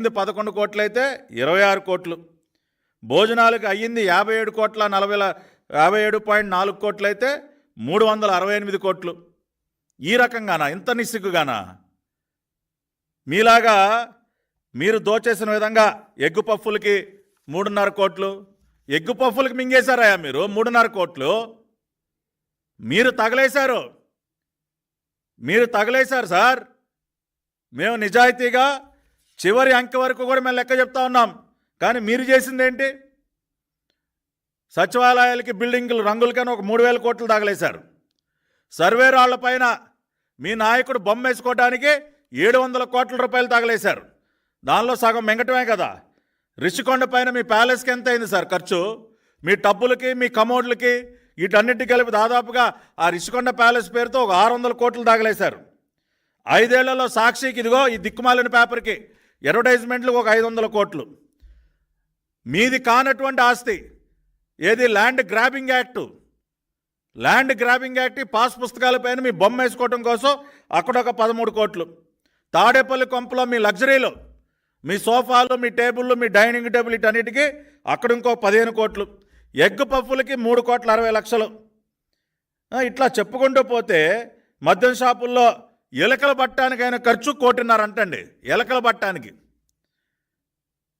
అయింది పదకొండు కోట్లు అయితే ఇరవై ఆరు కోట్లు. భోజనాలకు అయ్యింది యాభై ఏడు కోట్ల నలభై యాభై ఏడు పాయింట్ నాలుగు కోట్లు అయితే మూడు వందల అరవై ఎనిమిది కోట్లు. ఈ రకంగానా? ఇంత నిస్సిగ్గుగానా? మీలాగా మీరు దోచేసిన విధంగా ఎగ్గు పఫ్ఫులకి మూడున్నర కోట్లు. ఎగ్గు పఫ్ఫులకి మింగేశారయ్యా మీరు మూడున్నర కోట్లు. మీరు తగలేశారు. మీరు తగలేశారు సార్. మేము నిజాయితీగా చివరి అంకె వరకు కూడా మేము లెక్క చెప్తా ఉన్నాం. కానీ మీరు చేసింది ఏంటి? సచివాలయాలకి బిల్డింగులు రంగులకని ఒక మూడు వేల కోట్లు తగలేశారు. సర్వే పైన మీ నాయకుడు బొమ్మ వేసుకోవడానికి ఏడు వందల కోట్ల రూపాయలు తగలేశారు. దానిలో సగం మింగటమే కదా. రిషికొండ పైన మీ ప్యాలెస్కి ఎంత అయింది సార్ ఖర్చు? మీ టబ్బులకి మీ కమోడ్లకి వీటన్నిటి కలిపి దాదాపుగా ఆ రిషికొండ ప్యాలెస్ పేరుతో ఒక ఆరు వందల కోట్లు తగలేశారు. ఐదేళ్ళలో సాక్షికి ఇదిగో ఈ దిక్కుమాలిన పేపర్కి అడ్వర్టైజ్మెంట్లు ఒక ఐదు వందల కోట్లు. మీది కానటువంటి ఆస్తి ఏది land grabbing act. Land grabbing act pass పుస్తకాలపైన మీ బొమ్మ వేసుకోవడం కోసం అక్కడ ఒక పదమూడు కోట్లు. తాడేపల్లి కొంపలో మీ లగ్జరీలు మీ సోఫాలు మీ టేబుల్లు మీ డైనింగ్ టేబుల్ ఇటన్నిటికీ అక్కడ ఇంకో పదిహేను కోట్లు. ఎగ్ పఫ్ఫులకి మూడు కోట్ల అరవై లక్షలు. ఇట్లా చెప్పుకుంటూ పోతే మద్యం షాపుల్లో ఎలకలు పట్టానికైనా ఖర్చు కోటిన్నర అంటండి. ఎలకల పట్టానికి.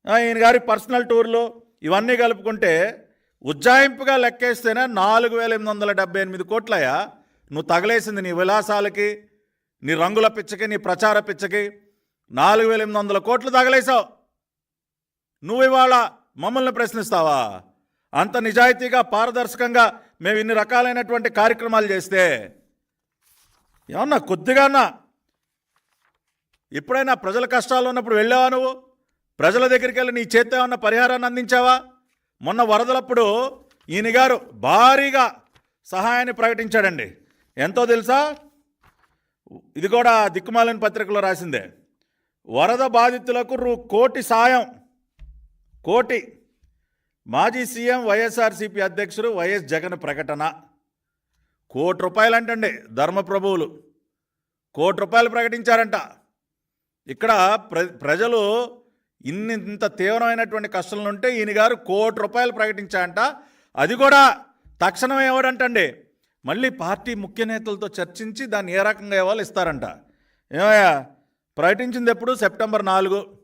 ఆయన ఈయన గారి పర్సనల్ టూర్లు ఇవన్నీ కలుపుకుంటే ఉజ్జాయింపుగా లెక్కేస్తేనే నాలుగు వేల ఎనిమిది వందల డెబ్బై ఎనిమిది కోట్లయ్యా. నువ్వు తగలేసింది నీ విలాసాలకి నీ రంగుల పిచ్చకి నీ ప్రచార పిచ్చకి నాలుగు వేల ఎనిమిది వందల కోట్లు తగలేసావు నువ్వు ఇవాళ మమ్మల్ని ప్రశ్నిస్తావా? అంత నిజాయితీగా పారదర్శకంగా మేము ఇన్ని రకాలైనటువంటి కార్యక్రమాలు చేస్తే ఏమన్నా కొద్దిగానా ఎప్పుడైనా ప్రజల కష్టాలు ఉన్నప్పుడు వెళ్ళావా నువ్వు? ప్రజల దగ్గరికి వెళ్ళి నీ చేత ఏమన్నా పరిహారాన్ని అందించావా? మొన్న వరదలప్పుడు ఈయన గారు భారీగా సహాయాన్ని ప్రకటించాడండి. ఎంతో తెలుసా? ఇది కూడా దిక్కుమాలిన పత్రికలో రాసిందే. వరద బాధితులకు రూ కోటి సాయం. కోటి. మాజీ సీఎం వైఎస్ఆర్సీపీ అధ్యక్షుడు వైఎస్ జగన్ ప్రకటన. కోటి రూపాయలు అంటండి ధర్మప్రభువులు. కోటి రూపాయలు ప్రకటించారంట. ఇక్కడ ప్ర ప్రజలు ఇన్ని ఇంత తీవ్రమైనటువంటి కష్టాలు ఉంటే ఈయన గారు కోటి రూపాయలు ప్రకటించారంట. అది కూడా తక్షణం ఇవ్వడంటండి మళ్ళీ పార్టీ ముఖ్య నేతలతో చర్చించి దాన్ని ఏ రకంగా ఇవ్వాలి ఇస్తారంట. ఏమయ్యా? ప్రకటించింది ఎప్పుడు? సెప్టెంబర్ నాలుగు.